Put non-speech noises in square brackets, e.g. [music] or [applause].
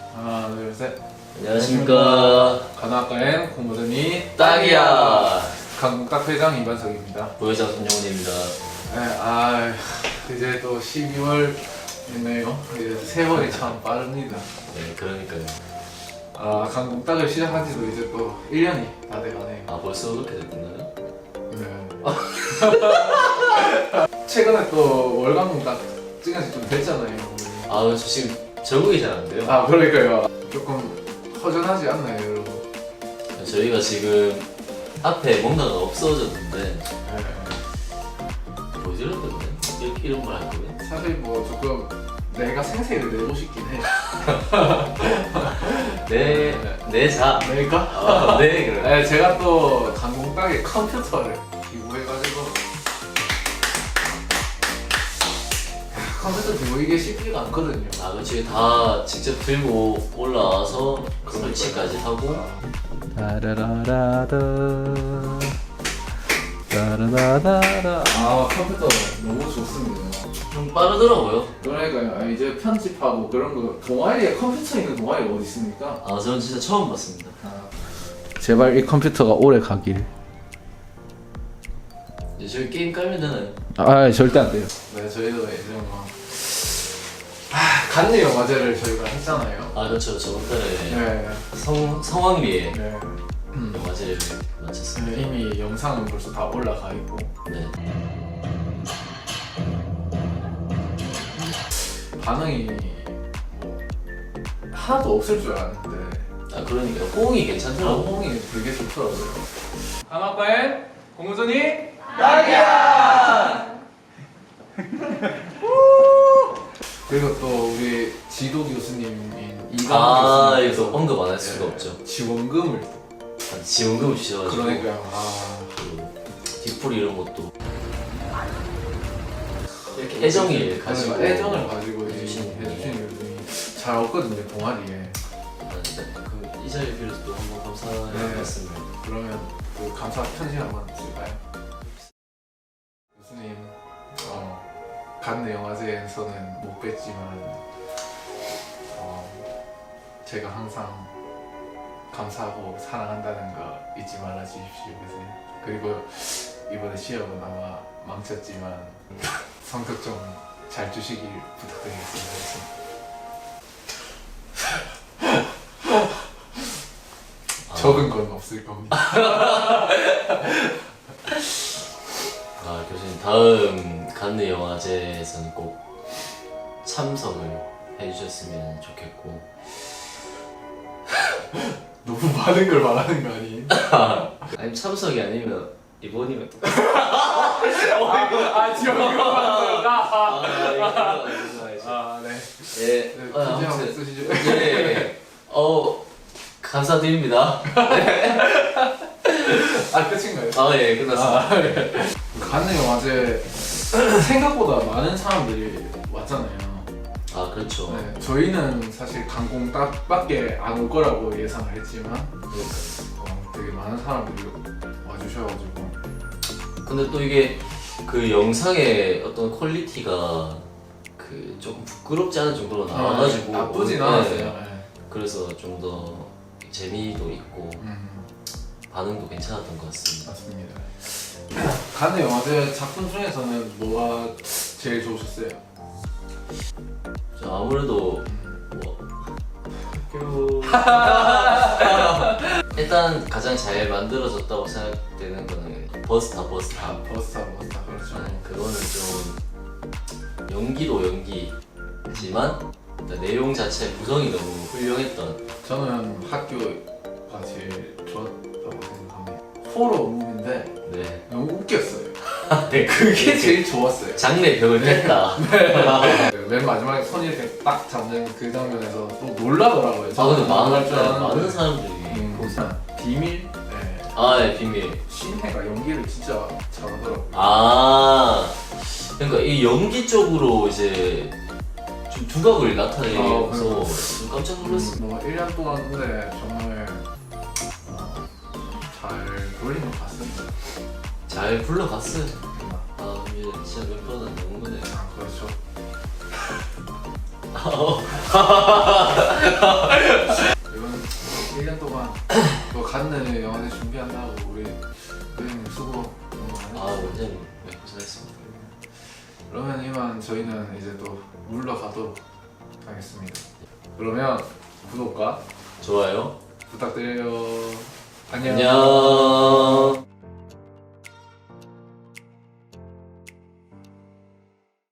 하나 둘셋. 안녕하십니까. 간호학과엔 공모전이 딱이야. 강국딱 회장 이반석입니다. 부회장 손영훈입니다. 네, 아 이제 또 12월 있네요. 이제 세월이 참 빠릅니다. 네 그러니까요. 아 강국딱을 시작한 지도 이제 또 1년이 다 돼가네요. 아 벌써 그렇게 됐나요? 네. [laughs] 최근에 또 월간공딱 찍은 지좀 됐잖아요 아 저 지금 적응이 잘 안 돼요. 아 그러니까요. 조금 허전하지 않나요 여러분? 저희가 지금 앞에 뭔가가 없어졌는데 네. 뭐지 이랬거든요 이렇게 이런 말할 거면 사실 뭐 조금 내가 생색을 내고 싶긴 해 [laughs] 네, 내자. 내가? 아, 네 그래 네, 제가 또 강공딱에 컴퓨터를 컴퓨터 들고 이게 쉽지가 않거든요. 아 그렇지 다 직접 들고 올라와서 설치까지 하고. 따라라라다. 따라라라라. 아 컴퓨터 너무 좋습니다. 좀 빠르더라고요. 그러니까요. 아, 이제 편집하고 그런 거. 동아리에 컴퓨터 있는 동아리가 어디 있습니까? 아 저는 진짜 처음 봤습니다. 제발 이 컴퓨터가 오래 가길. 이제 저희 게임 깔면 되나요? 아 절대 안 돼요. 네 저희도 이제 뭐 아, 간내 영화제를 저희가 했잖아요. 아 그렇죠 저번 달에 네. 성, 성황리에 네. 음. 영화제를 마쳤습니다 네, 이미 영상은 벌써 다 올라가 있고 네. 반응이 뭐 하나도 없을 줄 알았는데 아 그러니까 호응이 괜찮더라고. 호응이 되게 좋더라고요. 한학과엔 공무전이 [laughs] 그리고 또 우리 지도 교수님인 이강 아 교수님께서 이거 언급 안 할 수가 네, 없죠. 지원금을 아, 지원금을 주셔가지고 그러니까요. 아. 그 뒤풀이 이런 것도 이렇게 애정을 가지고 그러니까 애정을 가지고 해주시는 분이. 해주시는 분이 잘 없거든요 동아리에 아, 진짜 그이 자리를 빌어서 또 한번 감사의 네. 말씀을 그러면 그 감사 편지 한번 쓸까요? 간내 영화제에서는 못 뵀지만 어, 제가 항상 감사하고 사랑한다는 거 잊지 말아 주십시오 그리고 이번에 시험은 아마 망쳤지만 [laughs] 성적 좀 잘 주시길 부탁드리겠습니다 아, [laughs] 적은 건 없을 겁니다. [laughs] 아 교수님 다음 간느 영화제에서는 꼭 참석을 해주셨으면 좋겠고 [laughs] 너무 많은 걸 말하는 거 아니에요? [laughs] 아니 참석이 아니면 이번이면 아 지금 이거 만들다 아 이거 이거 알지. 아 네. 예, 네, 아, 아무튼 쓰시죠. 예, 어 감사드립니다. 아 끝인가요? 아 예 끝났습니다. 아, 네. 영화제 [clears throat] 생각보다 많은 사람들이 왔잖아요. 아 그렇죠. 네, 저희는 사실 강공 딱 밖에 안 올 거라고 예상을 했지만 그러니까. 어, 되게 많은 사람들이 와주셔가지고 근데 또 이게 그 영상의 어떤 퀄리티가 그 조금 부끄럽지 않은 정도로 나와가지고 나쁘진 네, 않았어요. 네. 그래서 좀 더 재미도 있고 음, 반응도 괜찮았던 것 같습니다. 맞습니다. 가는 영화제 작품 중에서는 뭐가 제일 좋으셨어요? 저 아무래도 뭐 그- [laughs] 일단 가장 잘 만들어졌다고 생각되는 거는 버스타 버스타 아 버스타 버스타 그렇죠. 네, 그거는 좀 연기도 연기지만 일단 내용 자체 구성이 너무 훌륭했던 저는 학교 가 제일 좋았다고 생각합니다. 호러 무비인데 네, 너무 웃겼어요. [laughs] 네 그게 제일 좋았어요. 장래 벽을 깼다. 맨 마지막에 손 이렇게 딱 잡는 그 장면에서 또 놀라더라고요. 아 근데 많은 알았는데. 많은 사람들이 음, 거기서 비밀? 네. 아 예, 비밀. 신혜가 연기를 진짜 잘하더라고요. 아 그러니까 이 연기 쪽으로 이제 좀 두각을 나타내면서 좀 깜짝 놀랐어요. 뭐 1년 동안 근데 정말 어, 잘 돌린 것 같습니다. 잘 불러갔어요. 아 이제 진짜 몇 번은 넘은 거네요. 아 그렇죠. [laughs] 이번 1년 동안 또 갓는 영화제 준비한다고 우리 선생님 수고 너무 아 많으셨어요. 원장님 네, 고생했습니다. 이만 저희는 이제 또 물러가도록 하겠습니다. 그러면 구독과 좋아요. 부탁드려요. 안녕. 안녕.